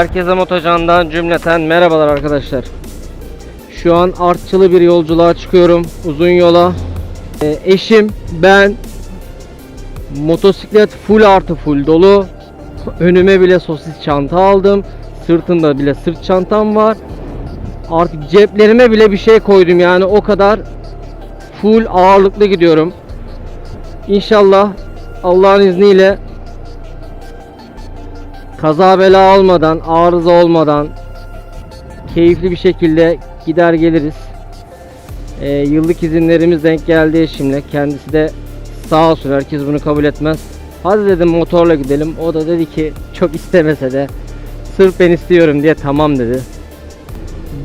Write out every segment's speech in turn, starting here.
Herkese Motocan'dan cümleten merhabalar arkadaşlar. Şu an artçılı bir yolculuğa çıkıyorum. Uzun yola. Ee, eşim, ben motosiklet full artı full dolu. Önüme bile sosis çanta aldım. Sırtında bile sırt çantam var. Artık ceplerime bile bir şey koydum yani o kadar full ağırlıklı gidiyorum. İnşallah Allah'ın izniyle kaza bela olmadan, arıza olmadan keyifli bir şekilde gider geliriz. Ee, yıllık izinlerimiz denk geldi eşimle. Kendisi de sağ olsun herkes bunu kabul etmez. Hadi dedim motorla gidelim. O da dedi ki çok istemese de sırf ben istiyorum diye tamam dedi.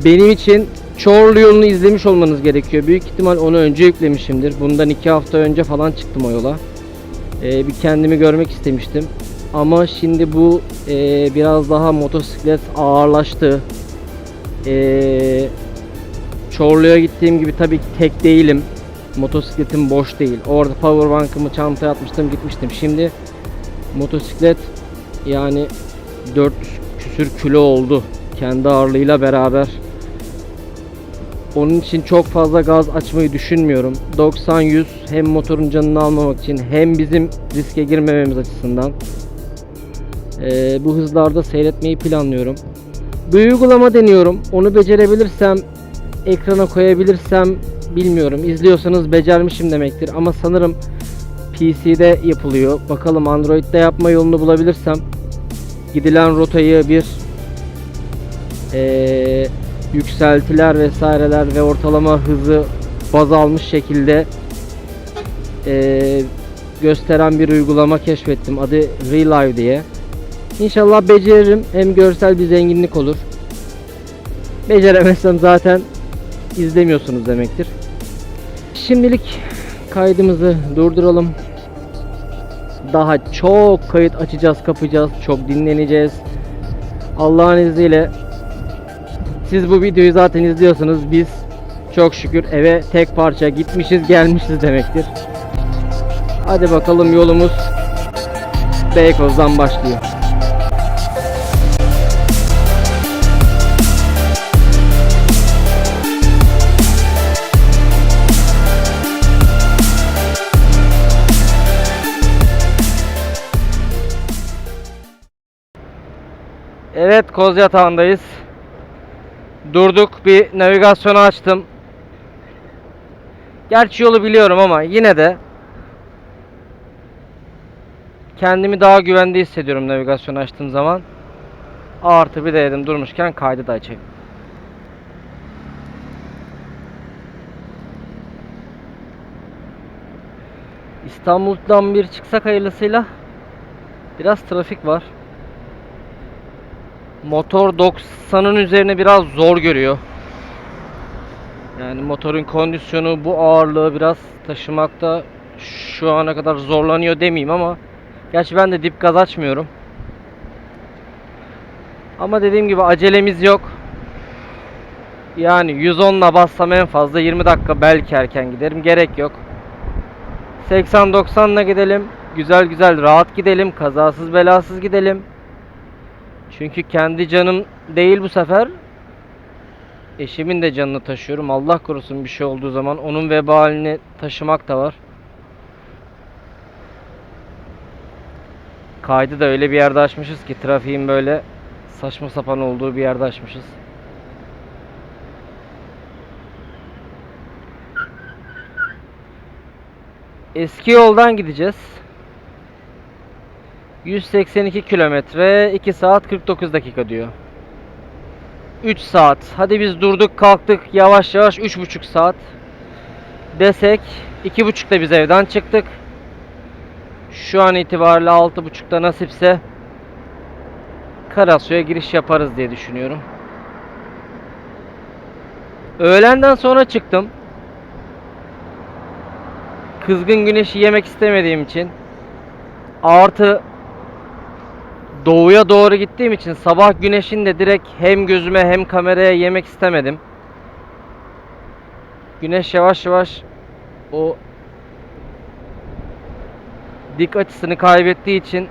Benim için Çorlu yolunu izlemiş olmanız gerekiyor. Büyük ihtimal onu önce yüklemişimdir. Bundan iki hafta önce falan çıktım o yola. Ee, bir kendimi görmek istemiştim. Ama şimdi bu e, biraz daha motosiklet ağırlaştı. Ee, Çorlu'ya gittiğim gibi tabii ki tek değilim. Motosikletim boş değil. Orada powerbank'ımı çantaya atmıştım gitmiştim. Şimdi motosiklet yani 400 küsür kilo oldu. Kendi ağırlığıyla beraber. Onun için çok fazla gaz açmayı düşünmüyorum. 90-100 hem motorun canını almamak için hem bizim riske girmememiz açısından. Ee, bu hızlarda seyretmeyi planlıyorum. Bir uygulama deniyorum. Onu becerebilirsem, ekrana koyabilirsem bilmiyorum. İzliyorsanız becermişim demektir. Ama sanırım PC'de yapılıyor. Bakalım Android'de yapma yolunu bulabilirsem gidilen rotayı bir eee, yükseltiler vesaireler ve ortalama hızı baz almış şekilde eee, gösteren bir uygulama keşfettim. Adı Relive diye. İnşallah beceririm. Hem görsel bir zenginlik olur. Beceremezsem zaten izlemiyorsunuz demektir. Şimdilik kaydımızı durduralım. Daha çok kayıt açacağız, kapacağız, çok dinleneceğiz. Allah'ın izniyle siz bu videoyu zaten izliyorsunuz. Biz çok şükür eve tek parça gitmişiz, gelmişiz demektir. Hadi bakalım yolumuz Beykoz'dan başlıyor. Evet Koz Yatağı'ndayız. Durduk bir navigasyonu açtım. Gerçi yolu biliyorum ama yine de kendimi daha güvende hissediyorum navigasyonu açtığım zaman. Artı bir de dedim durmuşken kaydı da açayım. İstanbul'dan bir çıksak hayırlısıyla biraz trafik var. Motor 90'ın üzerine biraz zor görüyor. Yani motorun kondisyonu bu ağırlığı biraz taşımakta şu ana kadar zorlanıyor demeyeyim ama gerçi ben de dip gaz açmıyorum. Ama dediğim gibi acelemiz yok. Yani 110'la bassam en fazla 20 dakika belki erken giderim. Gerek yok. 80-90'la gidelim. Güzel güzel rahat gidelim. Kazasız belasız gidelim. Çünkü kendi canım değil bu sefer. Eşimin de canını taşıyorum. Allah korusun bir şey olduğu zaman onun vebalini taşımak da var. Kaydı da öyle bir yerde açmışız ki trafiğin böyle saçma sapan olduğu bir yerde açmışız. Eski yoldan gideceğiz. 182 kilometre 2 saat 49 dakika diyor. 3 saat. Hadi biz durduk kalktık yavaş yavaş 3,5 saat. Desek 2,5'da biz evden çıktık. Şu an itibariyle 6,5'da nasipse Karasu'ya giriş yaparız diye düşünüyorum. Öğlenden sonra çıktım. Kızgın güneşi yemek istemediğim için artı doğuya doğru gittiğim için sabah güneşin de direkt hem gözüme hem kameraya yemek istemedim. Güneş yavaş yavaş o dik açısını kaybettiği için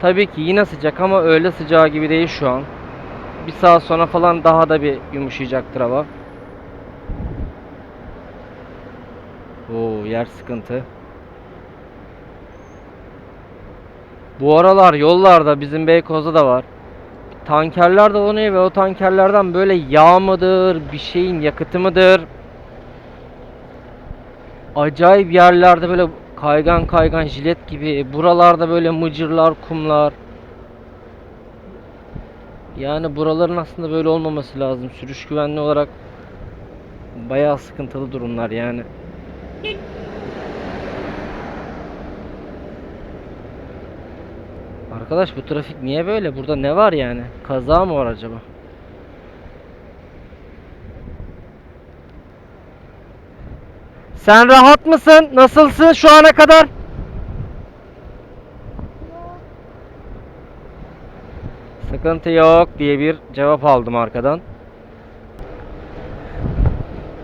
tabii ki yine sıcak ama öyle sıcağı gibi değil şu an. bir saat sonra falan daha da bir yumuşayacaktır hava. Oo yer sıkıntı. Bu aralar yollarda bizim Beykoz'da da var. Tankerler dolanıyor ve o tankerlerden böyle yağ mıdır, bir şeyin yakıtı mıdır? Acayip yerlerde böyle kaygan kaygan jilet gibi, buralarda böyle mıcırlar, kumlar. Yani buraların aslında böyle olmaması lazım. Sürüş güvenliği olarak bayağı sıkıntılı durumlar yani. Arkadaş bu trafik niye böyle? Burada ne var yani? Kaza mı var acaba? Sen rahat mısın? Nasılsın şu ana kadar? Sıkıntı yok diye bir cevap aldım arkadan.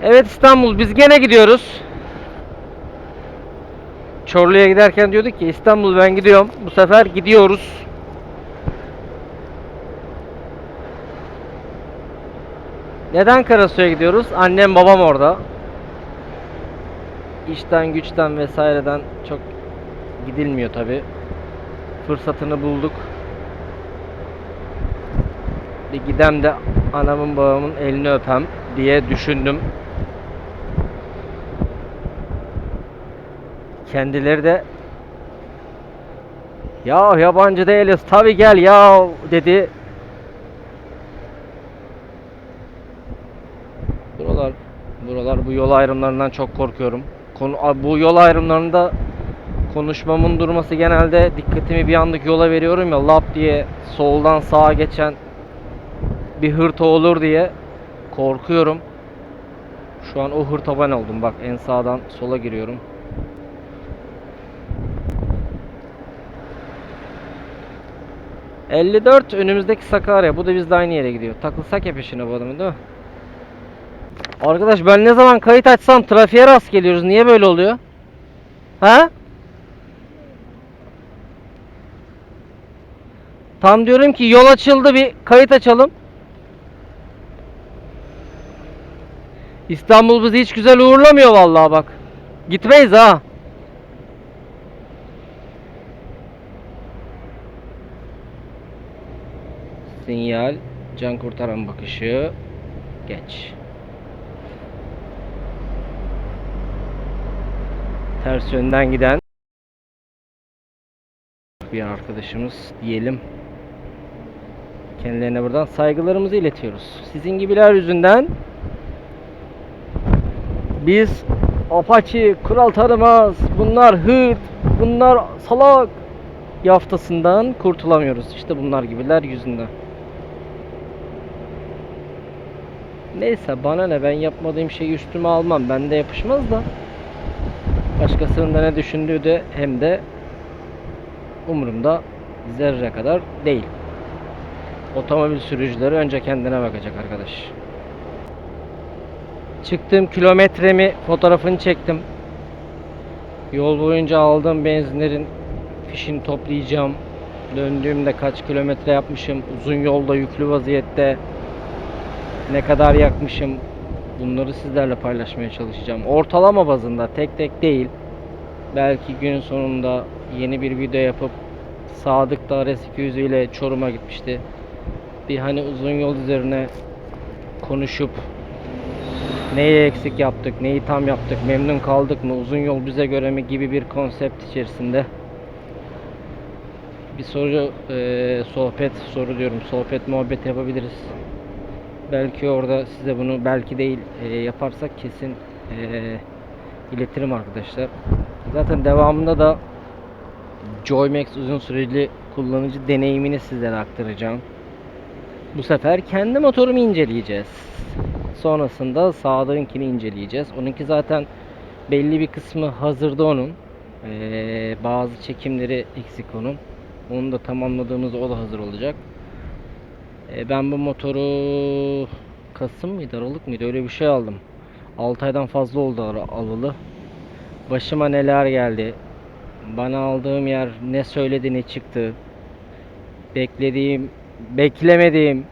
Evet İstanbul biz gene gidiyoruz. Çorlu'ya giderken diyorduk ki İstanbul ben gidiyorum. Bu sefer gidiyoruz. Neden Karasu'ya gidiyoruz? Annem babam orada. İşten güçten vesaireden çok gidilmiyor tabi. Fırsatını bulduk. Bir gidem de anamın babamın elini öpem diye düşündüm. Kendileri de ya yabancı değiliz tabi gel ya dedi. Buralar buralar bu yol ayrımlarından çok korkuyorum. Konu, bu yol ayrımlarında konuşmamın durması genelde dikkatimi bir anlık yola veriyorum ya lap diye soldan sağa geçen bir hırto olur diye korkuyorum. Şu an o hırta ben oldum bak en sağdan sola giriyorum. ...54 önümüzdeki Sakarya. Bu da bizde aynı yere gidiyor. Takılsak ya peşine bu adamın değil mi? Arkadaş ben ne zaman kayıt açsam trafiğe rast geliyoruz. Niye böyle oluyor? Ha? Tam diyorum ki yol açıldı bir kayıt açalım. İstanbul bizi hiç güzel uğurlamıyor vallahi bak. Gitmeyiz ha. Sinyal, can kurtaran bakışı, geç. Ters yönden giden bir arkadaşımız diyelim. Kendilerine buradan saygılarımızı iletiyoruz. Sizin gibiler yüzünden biz apaçi, kural tanımaz, bunlar hırt, bunlar salak yaftasından kurtulamıyoruz. İşte bunlar gibiler yüzünden. Neyse bana ne ben yapmadığım şeyi üstüme almam. Bende yapışmaz da. Başkasının da ne düşündüğü de hem de umurumda zerre kadar değil. Otomobil sürücüleri önce kendine bakacak arkadaş. Çıktığım kilometremi fotoğrafını çektim. Yol boyunca aldığım benzinlerin fişini toplayacağım. Döndüğümde kaç kilometre yapmışım. Uzun yolda yüklü vaziyette ne kadar yakmışım. Bunları sizlerle paylaşmaya çalışacağım. Ortalama bazında tek tek değil. Belki günün sonunda yeni bir video yapıp Sadık da RS200 ile Çorum'a gitmişti. Bir hani uzun yol üzerine konuşup neyi eksik yaptık, neyi tam yaptık, memnun kaldık mı, uzun yol bize göre mi gibi bir konsept içerisinde bir soru e, sohbet soru diyorum sohbet muhabbet yapabiliriz. Belki orada size bunu belki değil e, yaparsak kesin e, iletirim arkadaşlar. Zaten devamında da Joymax uzun süreli kullanıcı deneyimini sizlere aktaracağım. Bu sefer kendi motorumu inceleyeceğiz. Sonrasında Sadık'ınkini inceleyeceğiz. Onunki zaten belli bir kısmı hazırda onun. Ee, bazı çekimleri eksik onun. Onu da tamamladığımızda o da hazır olacak. Ee, ben bu motoru Kasım mıydı Aralık mıydı öyle bir şey aldım. 6 aydan fazla oldu al- alalı. Başıma neler geldi. Bana aldığım yer ne söyledi ne çıktı. Beklediğim, beklemediğim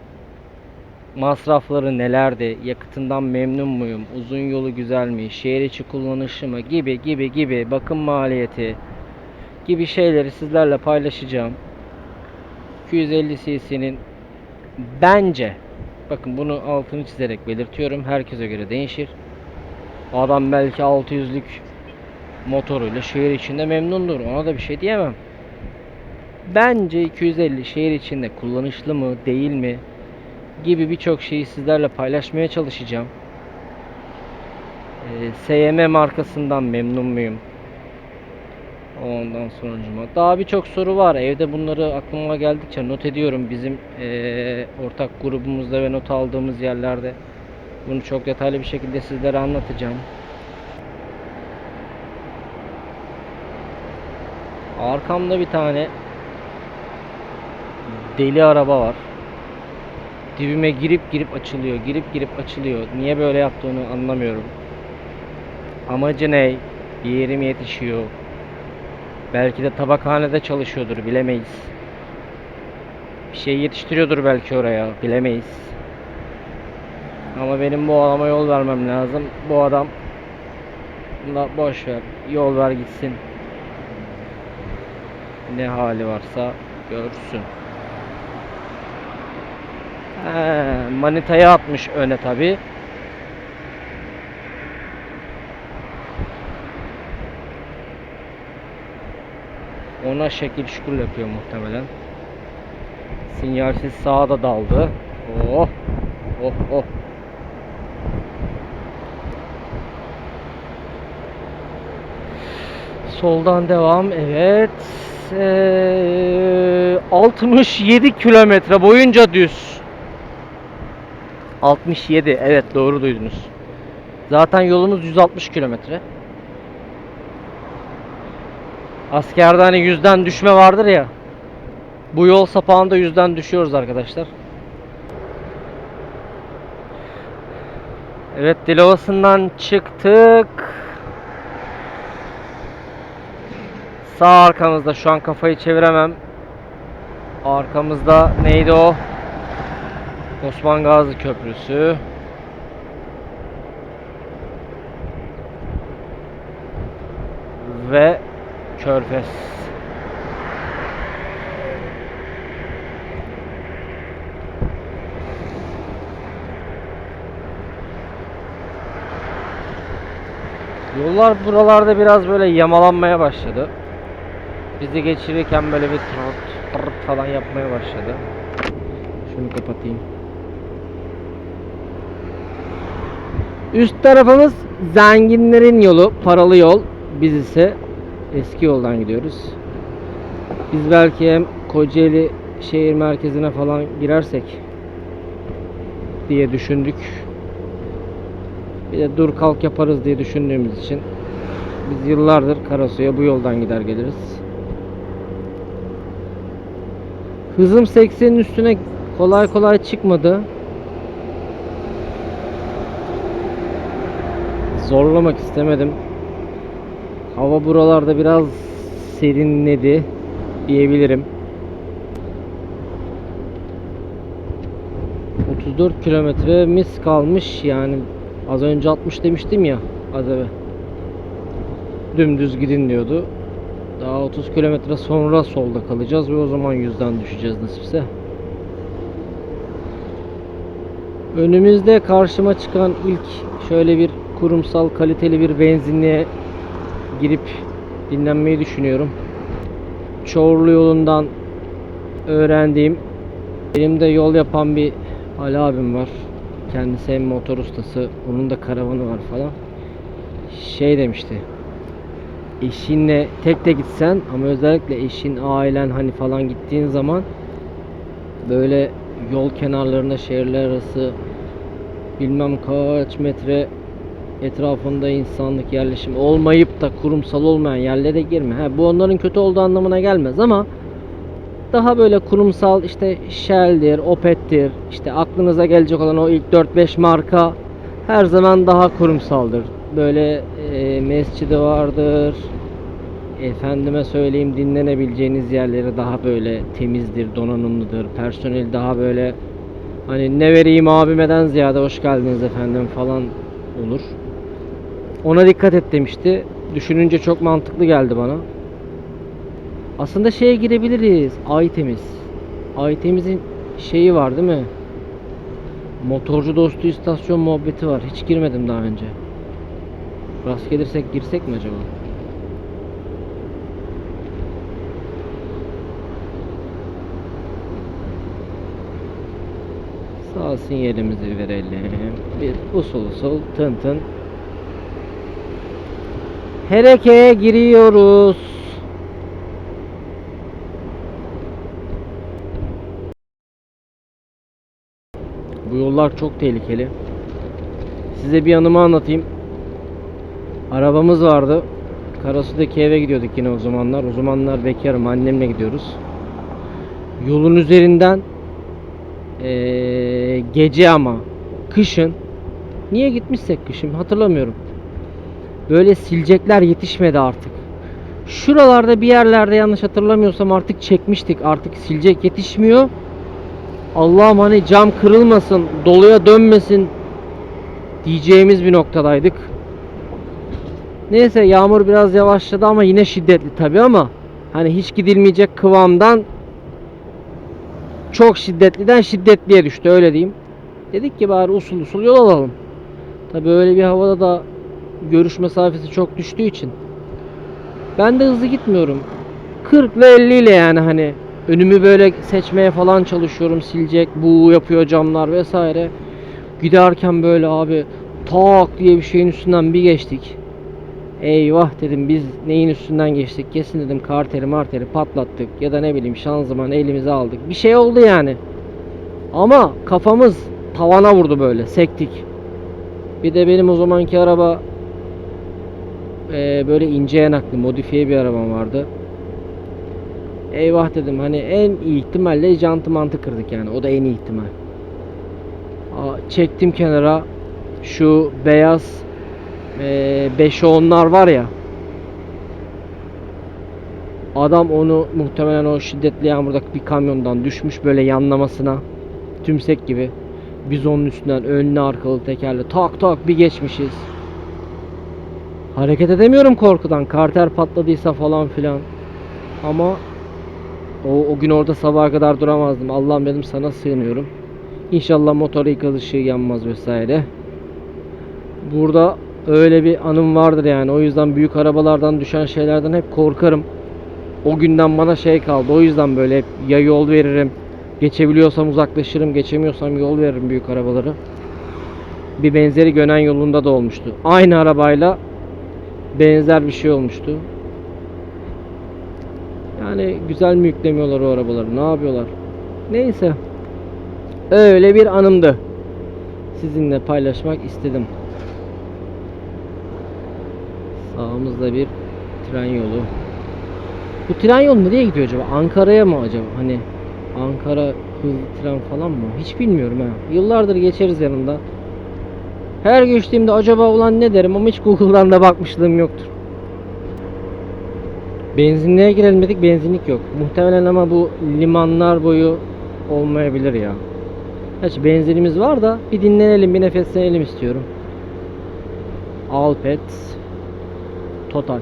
masrafları nelerdi, yakıtından memnun muyum, uzun yolu güzel mi, şehir içi kullanışı mı gibi gibi gibi bakım maliyeti gibi şeyleri sizlerle paylaşacağım. 250 cc'nin bence bakın bunu altını çizerek belirtiyorum. Herkese göre değişir. Adam belki 600'lük motoruyla şehir içinde memnundur. Ona da bir şey diyemem. Bence 250 şehir içinde kullanışlı mı, değil mi gibi birçok şeyi sizlerle paylaşmaya çalışacağım. Ee, SYM markasından memnun muyum? Ondan sonucuma. Daha birçok soru var. Evde bunları aklıma geldikçe not ediyorum. Bizim eee, ortak grubumuzda ve not aldığımız yerlerde bunu çok detaylı bir şekilde sizlere anlatacağım. Arkamda bir tane deli araba var. Dibime girip girip açılıyor, girip girip açılıyor. Niye böyle yaptığını anlamıyorum. Amacı ne? Bir yerim yetişiyor. Belki de tabakhanede çalışıyordur bilemeyiz. Bir şey yetiştiriyordur belki oraya bilemeyiz. Ama benim bu adama yol vermem lazım. Bu adam da boş ver. Yol ver gitsin. Ne hali varsa görsün. He, manitayı atmış öne tabi. Ona şekil şukul yapıyor muhtemelen. Sinyalsiz sağa da daldı. Oh. Oh oh. Soldan devam. Evet. Ee, 67 kilometre boyunca düz. 67. Evet doğru duydunuz. Zaten yolumuz 160 kilometre. Askerde hani yüzden düşme vardır ya. Bu yol sapağında yüzden düşüyoruz arkadaşlar. Evet Dilovası'ndan çıktık. Sağ arkamızda şu an kafayı çeviremem. Arkamızda neydi o? Osman Gazi Köprüsü. Ve Körfez. Yollar buralarda biraz böyle yamalanmaya başladı. Bizi geçirirken böyle bir tart tart falan yapmaya başladı. Şunu kapatayım. Üst tarafımız zenginlerin yolu, paralı yol. Biz ise eski yoldan gidiyoruz. Biz belki hem Kocaeli şehir merkezine falan girersek diye düşündük. Bir de dur kalk yaparız diye düşündüğümüz için biz yıllardır Karasu'ya bu yoldan gider geliriz. Hızım 80'in üstüne kolay kolay çıkmadı. Zorlamak istemedim. Hava buralarda biraz serinledi diyebilirim. 34 kilometremiz kalmış yani az önce 60 demiştim ya az evvel. Dümdüz gidin diyordu. Daha 30 kilometre sonra solda kalacağız ve o zaman yüzden düşeceğiz nasipse. Önümüzde karşıma çıkan ilk şöyle bir kurumsal kaliteli bir benzinliğe girip dinlenmeyi düşünüyorum. Çorlu yolundan öğrendiğim benim de yol yapan bir Ali abim var. Kendisi hem motor ustası, onun da karavanı var falan. Şey demişti. Eşinle tek de gitsen ama özellikle eşin, ailen hani falan gittiğin zaman böyle yol kenarlarında şehirler arası bilmem kaç metre etrafında insanlık yerleşim olmayıp da kurumsal olmayan yerlere girme. Ha, bu onların kötü olduğu anlamına gelmez ama daha böyle kurumsal işte Shell'dir, Opet'tir, işte aklınıza gelecek olan o ilk 4-5 marka her zaman daha kurumsaldır. Böyle e, mescidi vardır. Efendime söyleyeyim dinlenebileceğiniz yerleri daha böyle temizdir, donanımlıdır. Personel daha böyle Hani ne vereyim abimeden ziyade hoş geldiniz efendim falan olur. Ona dikkat et demişti. Düşününce çok mantıklı geldi bana. Aslında şeye girebiliriz. Aytemiz. Aytemizin şeyi var değil mi? Motorcu dostu istasyon muhabbeti var. Hiç girmedim daha önce. Rast gelirsek girsek mi acaba? Sağ sinyalimizi verelim. Bir usul usul tın tın. Herekeye giriyoruz. Bu yollar çok tehlikeli. Size bir anımı anlatayım. Arabamız vardı. Karasu'daki eve gidiyorduk yine o zamanlar. O zamanlar bekarım annemle gidiyoruz. Yolun üzerinden eee, gece ama kışın niye gitmişsek kışın hatırlamıyorum. Böyle silecekler yetişmedi artık. Şuralarda bir yerlerde yanlış hatırlamıyorsam artık çekmiştik. Artık silecek yetişmiyor. Allah'ım hani cam kırılmasın, doluya dönmesin diyeceğimiz bir noktadaydık. Neyse yağmur biraz yavaşladı ama yine şiddetli tabi ama hani hiç gidilmeyecek kıvamdan çok şiddetliden şiddetliye düştü öyle diyeyim. Dedik ki bari usul usul yol alalım. Tabi öyle bir havada da görüş mesafesi çok düştüğü için ben de hızlı gitmiyorum. 40 ile 50 ile yani hani önümü böyle seçmeye falan çalışıyorum. Silecek, bu yapıyor camlar vesaire. Giderken böyle abi tak diye bir şeyin üstünden bir geçtik. Eyvah dedim biz neyin üstünden geçtik? Kesin dedim karteri marteri patlattık ya da ne bileyim şanzıman elimize aldık. Bir şey oldu yani. Ama kafamız tavana vurdu böyle sektik. Bir de benim o zamanki araba eee, böyle ince yanaklı modifiye bir arabam vardı. Eyvah dedim hani en iyi ihtimalle jantı mantı kırdık yani o da en iyi ihtimal. Aa, çektim kenara şu beyaz eee 5'e 10'lar var ya. Adam onu muhtemelen o şiddetli yağmurdaki bir kamyondan düşmüş böyle yanlamasına. Tümsek gibi. Biz onun üstünden önlü arkalı tekerle tak tak bir geçmişiz. Hareket edemiyorum korkudan. Karter patladıysa falan filan. Ama o, o gün orada sabaha kadar duramazdım. Allah'ım dedim sana sığınıyorum. İnşallah motor ikaz ışığı yanmaz vesaire. Burada öyle bir anım vardır yani. O yüzden büyük arabalardan düşen şeylerden hep korkarım. O günden bana şey kaldı. O yüzden böyle hep ya yol veririm. Geçebiliyorsam uzaklaşırım. Geçemiyorsam yol veririm büyük arabaları. Bir benzeri Gönen yolunda da olmuştu. Aynı arabayla benzer bir şey olmuştu. Yani güzel mi yüklemiyorlar o arabaları? Ne yapıyorlar? Neyse. Öyle bir anımdı. Sizinle paylaşmak istedim. Sağımızda bir tren yolu. Bu tren yolu nereye gidiyor acaba? Ankara'ya mı acaba? Hani Ankara hızlı tren falan mı? Hiç bilmiyorum ha. Yıllardır geçeriz yanında. Her geçtiğimde acaba ulan ne derim ama hiç Google'dan da bakmışlığım yoktur. Benzinliğe girelim dedik benzinlik yok. Muhtemelen ama bu limanlar boyu olmayabilir ya. Gerçi benzinimiz var da bir dinlenelim bir nefeslenelim istiyorum. Alpet Total.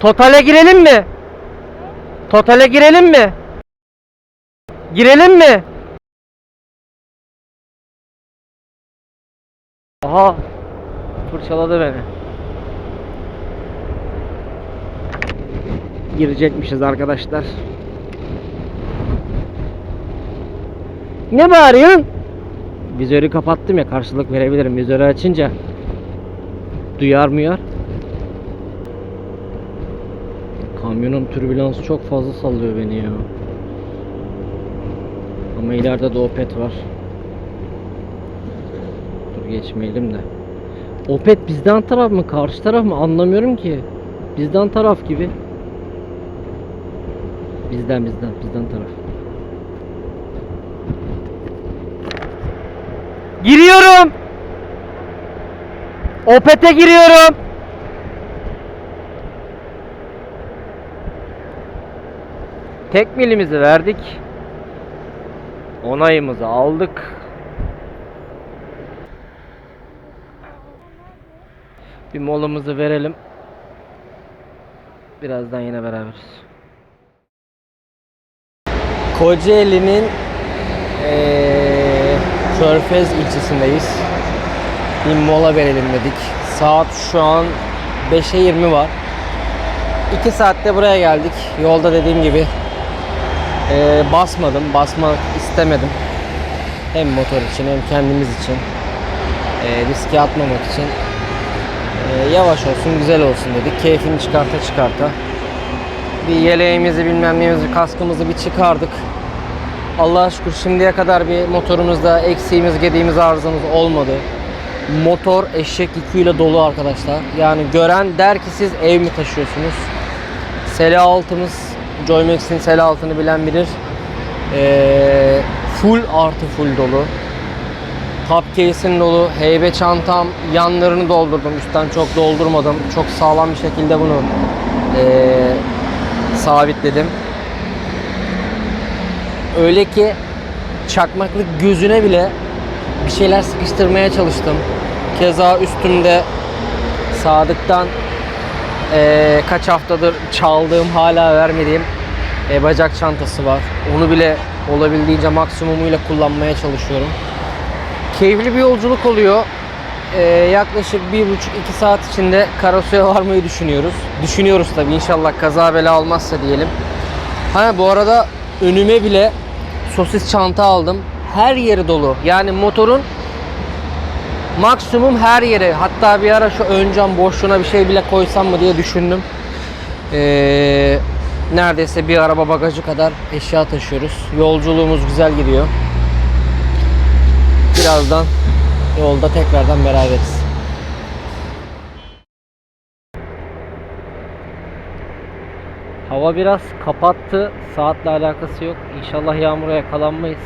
Total'e girelim mi? Total'e girelim mi? Girelim mi? Fırçaladı beni. Girecekmişiz arkadaşlar. Ne bağırıyorsun? Vizörü kapattım ya karşılık verebilirim vizörü açınca. Duyar muyar? Kamyonun türbülansı çok fazla sallıyor beni ya. Ama ileride de Opet var. Dur geçmeyelim de. Opet bizden taraf mı karşı taraf mı anlamıyorum ki. Bizden taraf gibi. Bizden bizden bizden taraf. Giriyorum. Opet'e giriyorum. Tek milimizi verdik. onayımızı aldık. Bir molamızı verelim. Birazdan yine beraberiz. Kocaeli'nin Körfez ilçesindeyiz. Bir mola verelim dedik. Saat şu an 5'e 20 var. 2 saatte buraya geldik. Yolda dediğim gibi eee, basmadım, basmak istemedim. Hem motor için hem kendimiz için. Eee, riske atmamak için. Eee, yavaş olsun, güzel olsun dedik. Keyfini çıkarta çıkarta. Bir yeleğimizi bilmem neyimizi, kaskımızı bir çıkardık. Allah'a şükür şimdiye kadar bir motorumuzda eksiğimiz, gediğimiz arızamız olmadı. Motor eşek yüküyle dolu arkadaşlar. Yani gören der ki siz ev mi taşıyorsunuz? Sele altımız, Joymax'in sele altını bilen bilir. Ee, full artı full dolu. Top case'in dolu. Heybe çantam yanlarını doldurdum. Üstten çok doldurmadım. Çok sağlam bir şekilde bunu ee, sabitledim. Öyle ki çakmaklık gözüne bile bir şeyler sıkıştırmaya çalıştım. Keza üstümde Sadık'tan eee, kaç haftadır çaldığım hala vermediğim e, bacak çantası var. Onu bile olabildiğince maksimumuyla kullanmaya çalışıyorum. Keyifli bir yolculuk oluyor. Eee, yaklaşık bir buçuk iki saat içinde Karasu'ya varmayı düşünüyoruz. Düşünüyoruz tabii inşallah kaza bela olmazsa diyelim. Ha bu arada önüme bile sosis çanta aldım. Her yeri dolu. Yani motorun maksimum her yeri. Hatta bir ara şu ön cam boşluğuna bir şey bile koysam mı diye düşündüm. Ee, neredeyse bir araba bagajı kadar eşya taşıyoruz. Yolculuğumuz güzel gidiyor. Birazdan yolda tekrardan beraberiz. Hava biraz kapattı. Saatle alakası yok. İnşallah yağmura yakalanmayız.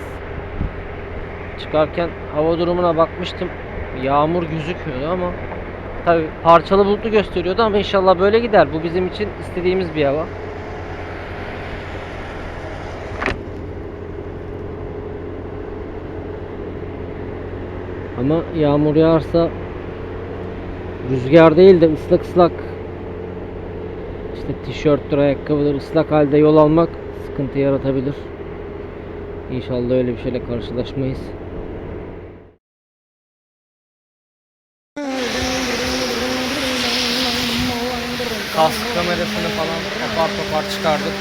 Çıkarken hava durumuna bakmıştım. Yağmur gözükmüyordu ama tabi parçalı bulutlu gösteriyordu ama inşallah böyle gider. Bu bizim için istediğimiz bir hava. Ama yağmur yağarsa rüzgar değil de ıslak ıslak işte tişörttür, ayakkabıdır ıslak halde yol almak sıkıntı yaratabilir. İnşallah öyle bir şeyle karşılaşmayız. Kask kamerasını falan apar topar çıkardık.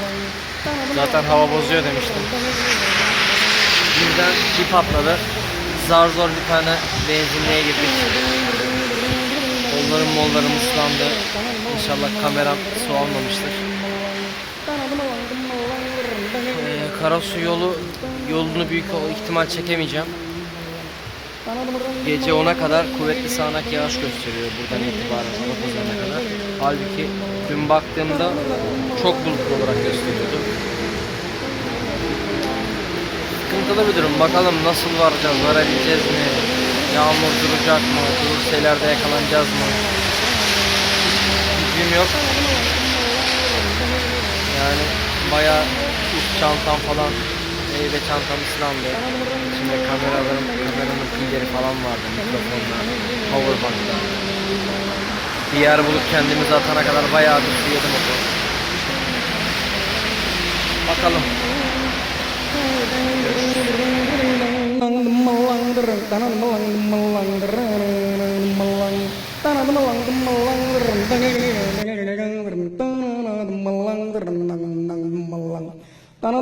Zaten hava bozuyor demiştim. Birden bir patladı. Zar zor bir tane benzinliğe girdik. Kollarım mollarım ıslandı. İnşallah kameram su almamıştır. Ee, Karasu yolu yolunu büyük ihtimal çekemeyeceğim. Gece 10'a kadar kuvvetli sağanak yağış gösteriyor buradan itibaren Adapazarı'na kadar. Halbuki dün baktığımda çok bulutlu olarak gösteriyordu. Sıkıntılı bir durum. Bakalım nasıl varacağız, varabileceğiz mi? Yağmur duracak mı? Durursa ileride yakalanacağız mı? Fikrim yok. Yani bayağı üst çantam falan meyve çantam ıslandı. İçinde kameralarım, kameranın pilleri falan vardı. Mikrofonlar, powerbanklar. Bir yer bulup kendimizi atana kadar bayağı bir su yedim o Bakalım. Tanah